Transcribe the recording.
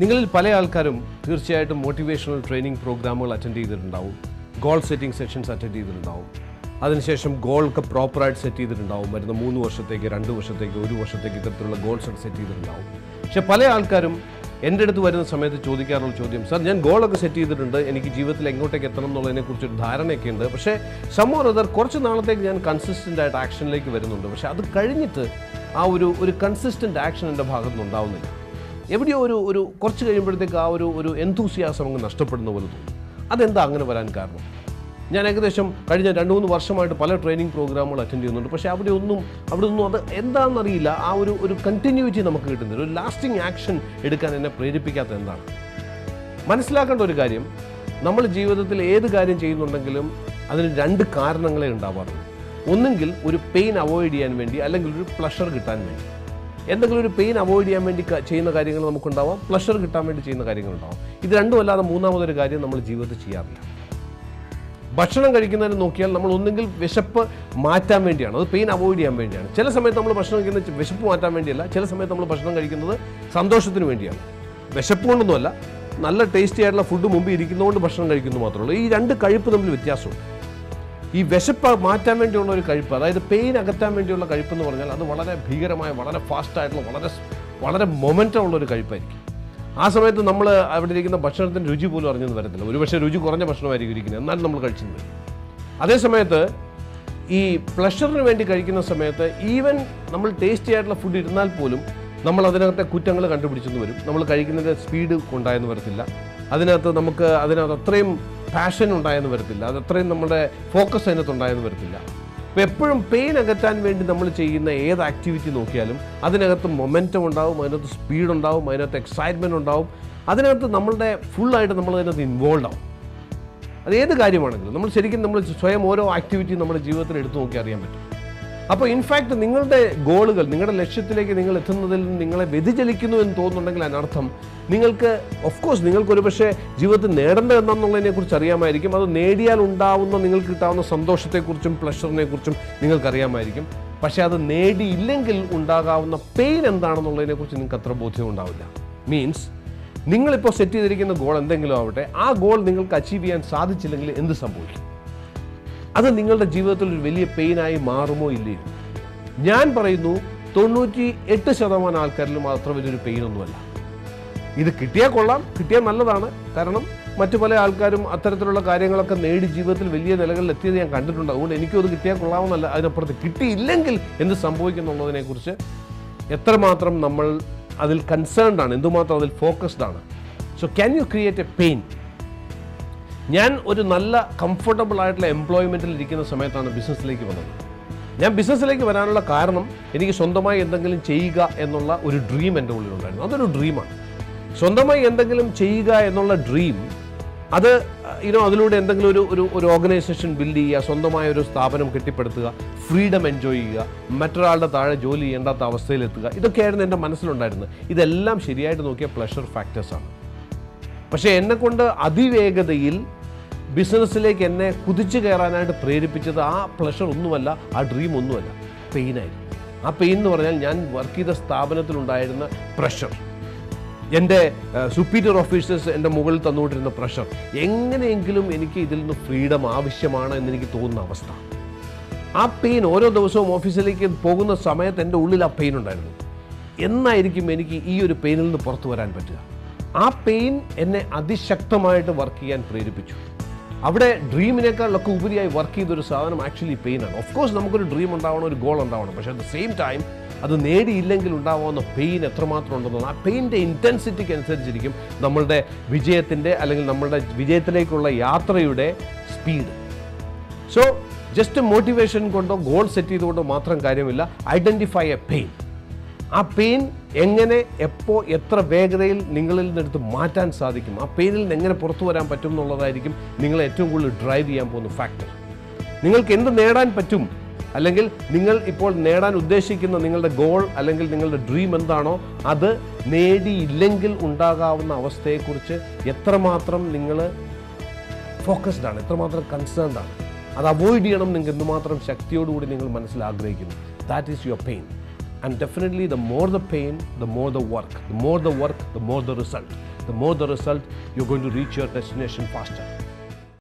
നിങ്ങളിൽ പല ആൾക്കാരും തീർച്ചയായിട്ടും മോട്ടിവേഷണൽ ട്രെയിനിങ് പ്രോഗ്രാമുകൾ അറ്റൻഡ് ചെയ്തിട്ടുണ്ടാവും. ഗോൾ സെറ്റിംഗ് സെഷൻസ് അറ്റൻഡ് ചെയ്തിട്ടുണ്ടാവും. അതിനുശേഷം ഗോളൊക്കെ പ്രോപ്പറായിട്ട് സെറ്റ് ചെയ്തിട്ടുണ്ടാവും. വരുന്ന മൂന്ന് വർഷത്തേക്ക് രണ്ട് വർഷത്തേക്ക് ഒരു വർഷത്തേക്ക് ഇത്തരത്തിലുള്ള ഗോൾസ് സെറ്റ് ചെയ്തിട്ടുണ്ടാവും. പക്ഷെ പല ആൾക്കാരും എന്റെ അടുത്ത് വരുന്ന സമയത്ത് ചോദിക്കാറുള്ള ചോദ്യം സാർ ഞാൻ ഗോളൊക്കെ സെറ്റ് ചെയ്തിട്ടുണ്ട്. എനിക്ക് ജീവിതത്തിൽ എങ്ങോട്ടേക്ക് എത്തണം എന്നുള്ളതിനെക്കുറിച്ച് ഒരു ധാരണയൊക്കെ ഉണ്ട്. പക്ഷേ സമോർ അതർ കുറച്ച് നാളത്തേക്ക് ഞാൻ കൺസിസ്റ്റന്റ് ആയിട്ട് ആക്ഷനിലേക്ക് വരുന്നുണ്ട്. പക്ഷേ അത് കഴിഞ്ഞിട്ട് ആ ഒരു ഒരു കൺസിസ്റ്റന്റ് ആക്ഷൻ എന്റെ ഭാഗത്തുനിന്ന് ഉണ്ടാവുന്നില്ല എവിടെയോ ഒരു ഒരു കുറച്ച് കഴിയുമ്പോഴത്തേക്ക് ആ ഒരു ഒരു എന്തൂസിയാസം അങ്ങ് നഷ്ടപ്പെടുന്ന പോലെ തോന്നും. അതെന്താ അങ്ങനെ വരാൻ കാരണം? ഞാൻ ഏകദേശം കഴിഞ്ഞ രണ്ട് മൂന്ന് വർഷമായിട്ട് പല ട്രെയിനിങ് പ്രോഗ്രാമുകൾ അറ്റൻഡ് ചെയ്യുന്നുണ്ട്. പക്ഷേ അവിടെ ഒന്നും അവിടെ ഒന്നും അത് എന്താണെന്നറിയില്ല. ആ ഒരു ഒരു കണ്ടിന്യൂറ്റി നമുക്ക് കിട്ടുന്നില്ല. ഒരു ലാസ്റ്റിംഗ് ആക്ഷൻ എടുക്കാൻ എന്നെ പ്രേരിപ്പിക്കാത്ത എന്താണ്? മനസ്സിലാക്കേണ്ട ഒരു കാര്യം നമ്മൾ ജീവിതത്തിൽ ഏത് കാര്യം ചെയ്യുന്നുണ്ടെങ്കിലും അതിന് രണ്ട് കാരണങ്ങളെ ഉണ്ടാവാറുള്ളൂ. ഒന്നെങ്കിൽ ഒരു പെയിൻ അവോയ്ഡ് ചെയ്യാൻ വേണ്ടി അല്ലെങ്കിൽ ഒരു പ്ലഷർ കിട്ടാൻ വേണ്ടി. എന്തെങ്കിലും ഒരു പെയിൻ അവോയ്ഡ് ചെയ്യാൻ വേണ്ടി ചെയ്യുന്ന കാര്യങ്ങൾ നമുക്കുണ്ടാവാം. പ്ലഷർ കിട്ടാൻ വേണ്ടി ചെയ്യുന്ന കാര്യങ്ങളുണ്ടാവാം. ഇത് രണ്ടും അല്ലാതെ മൂന്നാമതൊരു കാര്യം നമ്മൾ ജീവിതത്തിൽ ചെയ്യാറില്ല. ഭക്ഷണം കഴിക്കുന്നതിന് നോക്കിയാൽ നമ്മൾ ഒന്നെങ്കിൽ വിശപ്പ് മാറ്റാൻ വേണ്ടിയാണ്. അത് പെയിൻ അവോയ്ഡ് ചെയ്യാൻ വേണ്ടിയാണ്. ചില സമയത്ത് നമ്മൾ ഭക്ഷണം കഴിക്കുന്നത് വിശപ്പ് മാറ്റാൻ വേണ്ടിയല്ല. ചില സമയത്ത് നമ്മൾ ഭക്ഷണം കഴിക്കുന്നത് സന്തോഷത്തിന് വേണ്ടിയാണ്. വിശപ്പ് കൊണ്ടൊന്നുമല്ല. നല്ല ടേസ്റ്റി ആയിട്ടുള്ള ഫുഡ് മുമ്പ് ഇരിക്കുന്നതുകൊണ്ട് ഭക്ഷണം കഴിക്കുന്നു മാത്രമേ ഉള്ളൂ. ഈ രണ്ട് കഴിപ്പ് തമ്മിൽ വ്യത്യാസമുണ്ട്. ഈ വിശപ്പ് മാറ്റാൻ വേണ്ടിയുള്ള ഒരു കഴിപ്പ് അതായത് പെയിൻ അകറ്റാൻ വേണ്ടിയുള്ള കഴിപ്പ് എന്ന് പറഞ്ഞാൽ അത് വളരെ ഭീകരമായ വളരെ ഫാസ്റ്റായിട്ടുള്ള വളരെ വളരെ മൊമെന്റം ഉള്ള ഒരു കഴിപ്പായിരിക്കും. ആ സമയത്ത് നമ്മൾ അവിടെ ഇരിക്കുന്ന ഭക്ഷണത്തിന്റെ രുചി പോലും അറിഞ്ഞെന്ന് വരത്തില്ല. ഒരുപക്ഷെ രുചി കുറഞ്ഞ ഭക്ഷണമായിരിക്കും ഇരിക്കുന്നത്. എന്നാലും നമ്മൾ കഴിച്ചെന്ന് വരും. അതേ സമയത്ത് ഈ പ്ലഷറിന് വേണ്ടി കഴിക്കുന്ന സമയത്ത് ഈവൻ നമ്മൾ ടേസ്റ്റി ആയിട്ടുള്ള ഫുഡ് ഇരുന്നാൽ പോലും നമ്മൾ അതിനകത്തെ കുറ്റങ്ങൾ കണ്ടുപിടിച്ചെന്ന് വരും. നമ്മൾ കഴിക്കുന്നതിന്റെ സ്പീഡ് ഉണ്ടായെന്ന് വരത്തില്ല. അതിനകത്ത് നമുക്ക് അതിനകത്ത് അത്രയും പാഷൻ ഉണ്ടായെന്ന് വരത്തില്ല. അത് അത്രയും നമ്മുടെ ഫോക്കസ് അതിനകത്തുണ്ടായെന്ന് വരത്തില്ല. അപ്പോൾ എപ്പോഴും പെയിൻ അകറ്റാൻ വേണ്ടി നമ്മൾ ചെയ്യുന്ന ഏത് ആക്ടിവിറ്റി നോക്കിയാലും അതിനകത്ത് മൊമെന്റം ഉണ്ടാവും അതിനകത്ത് സ്പീഡ് ഉണ്ടാവും അതിനകത്ത് എക്സൈറ്റ്മെന്റ് ഉണ്ടാവും. അതിനകത്ത് നമ്മളുടെ ഫുള്ളായിട്ട് നമ്മൾ അതിനകത്ത് ഇൻവോൾവ് ആവും. അത് ഏത് കാര്യമാണെങ്കിലും നമ്മൾ ശരിക്കും നമ്മൾ സ്വയം ഓരോ ആക്ടിവിറ്റി നമ്മുടെ ജീവിതത്തിൽ എടുത്തു നോക്കി അറിയാൻ പറ്റും. അപ്പോൾ ഇൻഫാക്റ്റ് നിങ്ങളുടെ ഗോളുകൾ നിങ്ങളുടെ ലക്ഷ്യത്തിലേക്ക് നിങ്ങൾ എത്തുന്നതിൽ നിങ്ങളെ വ്യതിചലിക്കുന്നു എന്ന് തോന്നുന്നുണ്ടെങ്കിൽ അതിനർത്ഥം നിങ്ങൾക്ക് ഓഫ് കോഴ്സ് നിങ്ങൾക്ക് ഒരുപക്ഷെ ജീവിതത്തിൽ നേടേണ്ടത് എന്താണെന്നുള്ളതിനെ കുറിച്ച് അറിയാമായിരിക്കും. അത് നേടിയാൽ ഉണ്ടാവുന്ന നിങ്ങൾക്ക് കിട്ടാവുന്ന സന്തോഷത്തെക്കുറിച്ചും പ്ലഷറിനെക്കുറിച്ചും നിങ്ങൾക്ക് നിങ്ങൾക്കറിയാമായിരിക്കും. പക്ഷേ അത് നേടിയില്ലെങ്കിൽ ഉണ്ടാകാവുന്ന പെയിൻ എന്താണെന്നുള്ളതിനെക്കുറിച്ച് നിങ്ങൾക്ക് അത്ര ബോധ്യം ഉണ്ടാവില്ല. മീൻസ് നിങ്ങളിപ്പോൾ സെറ്റ് ചെയ്തിരിക്കുന്ന ഗോൾ എന്തെങ്കിലും ആവട്ടെ ആ ഗോൾ നിങ്ങൾക്ക് അച്ചീവ് ചെയ്യാൻ സാധിച്ചില്ലെങ്കിൽ എന്ത് സംഭവിക്കും? അത് നിങ്ങളുടെ ജീവിതത്തിൽ ഒരു വലിയ പെയിനായി മാറുമോ ഇല്ലേ? ഞാൻ പറയുന്നു തൊണ്ണൂറ്റി എട്ട് ശതമാനം ആൾക്കാരിലും അത്ര വലിയൊരു പെയിനൊന്നുമല്ല ഇത് കിട്ടിയാൽ കൊള്ളാം കിട്ടിയാൽ നല്ലതാണ്. കാരണം മറ്റു പല ആൾക്കാരും അത്തരത്തിലുള്ള കാര്യങ്ങളൊക്കെ നേടി ജീവിതത്തിൽ വലിയ നിലകളിൽ എത്തിയത് ഞാൻ കണ്ടിട്ടുണ്ട്. അതുകൊണ്ട് എനിക്കും അത് കിട്ടിയാൽ കൊള്ളാമെന്നല്ല അതിനപ്പുറത്ത് കിട്ടിയില്ലെങ്കിൽ എന്ത് സംഭവിക്കുന്നുള്ളതിനെക്കുറിച്ച് എത്രമാത്രം നമ്മൾ അതിൽ കൺസേൺഡ് ആണ്. എന്തുമാത്രം അതിൽ ഫോക്കസ്ഡ് ആണ്. So can you create a pain ഞാൻ ഒരു നല്ല കംഫർട്ടബിൾ ആയിട്ടുള്ള എംപ്ലോയ്മെന്റിൽ ഇരിക്കുന്ന സമയത്താണ് ബിസിനസ്സിലേക്ക് വന്നത്. ഞാൻ ബിസിനസ്സിലേക്ക് വരാനുള്ള കാരണം എനിക്ക് സ്വന്തമായി എന്തെങ്കിലും ചെയ്യുക എന്നുള്ള ഒരു ഡ്രീം എന്റെ ഉള്ളിലുണ്ടായിരുന്നു. അതൊരു ഡ്രീമാണ് സ്വന്തമായി എന്തെങ്കിലും ചെയ്യുക എന്നുള്ള ഡ്രീം അത് ഇനോ അതിലൂടെ എന്തെങ്കിലും ഒരു ഒരു ഒരു ഓർഗനൈസേഷൻ ബിൽഡ് ചെയ്യുക സ്വന്തമായ ഒരു സ്ഥാപനം കെട്ടിപ്പടുത്തുക ഫ്രീഡം എൻജോയ് ചെയ്യുക മറ്റൊരാളുടെ താഴെ ജോലി ചെയ്യേണ്ടാത്ത അവസ്ഥയിലെത്തുക ഇതൊക്കെയായിരുന്നു എന്റെ മനസ്സിലുണ്ടായിരുന്നത്. ഇതെല്ലാം ശരിയായിട്ട് നോക്കിയ പ്ലഷർ ഫാക്ടേഴ്സാണ് പക്ഷേ എന്നെ കൊണ്ട് അതിവേഗതയിൽ ബിസിനസ്സിലേക്ക് എന്നെ കുതിച്ചു കയറാനായിട്ട് പ്രേരിപ്പിച്ചത് ആ പ്ലഷർ ഒന്നുമല്ല ആ ഡ്രീം ഒന്നുമല്ല. പെയിനായിരുന്നു ആ പെയിൻ എന്ന് പറഞ്ഞാൽ ഞാൻ വർക്ക് ചെയ്ത സ്ഥാപനത്തിലുണ്ടായിരുന്ന പ്രഷർ എന്റെ സുപ്പീരിയർ ഓഫീസേഴ്സ് എന്റെ മുകളിൽ തന്നുകൊണ്ടിരുന്ന പ്രഷർ എങ്ങനെയെങ്കിലും എനിക്ക് ഇതിൽ നിന്ന് ഫ്രീഡം ആവശ്യമാണ് എന്നെനിക്ക് തോന്നുന്ന അവസ്ഥ. ആ പെയിൻ ഓരോ ദിവസവും ഓഫീസിലേക്ക് പോകുന്ന സമയത്ത് എന്റെ ഉള്ളിൽ ആ പെയിൻ ഉണ്ടായിരുന്നു. എന്നായിരിക്കും എനിക്ക് ഈ ഒരു പെയിനിൽ നിന്ന് പുറത്തു വരാൻ പറ്റുക. ആ പെയിൻ എന്നെ അതിശക്തമായിട്ട് വർക്ക് ചെയ്യാൻ പ്രേരിപ്പിച്ചു. അവിടെ ഡ്രീമിനേക്കാളൊക്കെ ഉപരിയായി വർക്ക് ചെയ്തൊരു സാധനം ആക്ച്വലി പെയിനാണ് ഓഫ് കോഴ്സ് നമുക്കൊരു ഡ്രീം ഉണ്ടാവണം ഒരു ഗോൾ ഉണ്ടാവണം. പക്ഷേ അറ്റ് ദ സെയിം ടൈം അത് നേടിയില്ലെങ്കിൽ ഉണ്ടാവാവുന്ന പെയിൻ എത്രമാത്രം ഉണ്ടെന്നാണ് ആ പെയിന്റെ ഇന്റൻസിറ്റിക്ക് അനുസരിച്ചിരിക്കും നമ്മളുടെ വിജയത്തിന്റെ അല്ലെങ്കിൽ നമ്മളുടെ വിജയത്തിലേക്കുള്ള യാത്രയുടെ സ്പീഡ് സോ ജസ്റ്റ് മോട്ടിവേഷൻ കൊണ്ടോ ഗോൾ സെറ്റ് ചെയ്തുകൊണ്ടോ മാത്രം കാര്യമില്ല. ഐഡന്റിഫൈ എ പെയിൻ ആ പെയിൻ എങ്ങനെ എപ്പോൾ എത്ര വേഗതയിൽ നിങ്ങളിൽ നിന്നെടുത്ത് മാറ്റാൻ സാധിക്കും? ആ പെയിനിൽ നിന്ന് എങ്ങനെ പുറത്തു വരാൻ പറ്റും എന്നുള്ളതായിരിക്കും നിങ്ങളെ ഏറ്റവും കൂടുതൽ ഡ്രൈവ് ചെയ്യാൻ പോകുന്ന ഫാക്ടർ നിങ്ങൾക്ക് എന്ത് നേടാൻ പറ്റും? അല്ലെങ്കിൽ നിങ്ങൾ ഇപ്പോൾ നേടാൻ ഉദ്ദേശിക്കുന്ന നിങ്ങളുടെ ഗോൾ അല്ലെങ്കിൽ നിങ്ങളുടെ ഡ്രീം എന്താണോ അത് നേടിയില്ലെങ്കിൽ ഉണ്ടാകാവുന്ന അവസ്ഥയെക്കുറിച്ച് എത്രമാത്രം നിങ്ങൾ ഫോക്കസ്ഡ് ആണ് എത്രമാത്രം കൺസേൺഡ് ആണ്. അത് അവോയ്ഡ് ചെയ്യണം നിങ്ങൾക്ക് എന്തുമാത്രം ശക്തിയോടുകൂടി നിങ്ങൾ മനസ്സിൽ ആഗ്രഹിക്കുന്നു. That is your pain And definitely, the more the pain, the more the work. The more the work, the more the result. The more the result, you're going to reach your destination faster.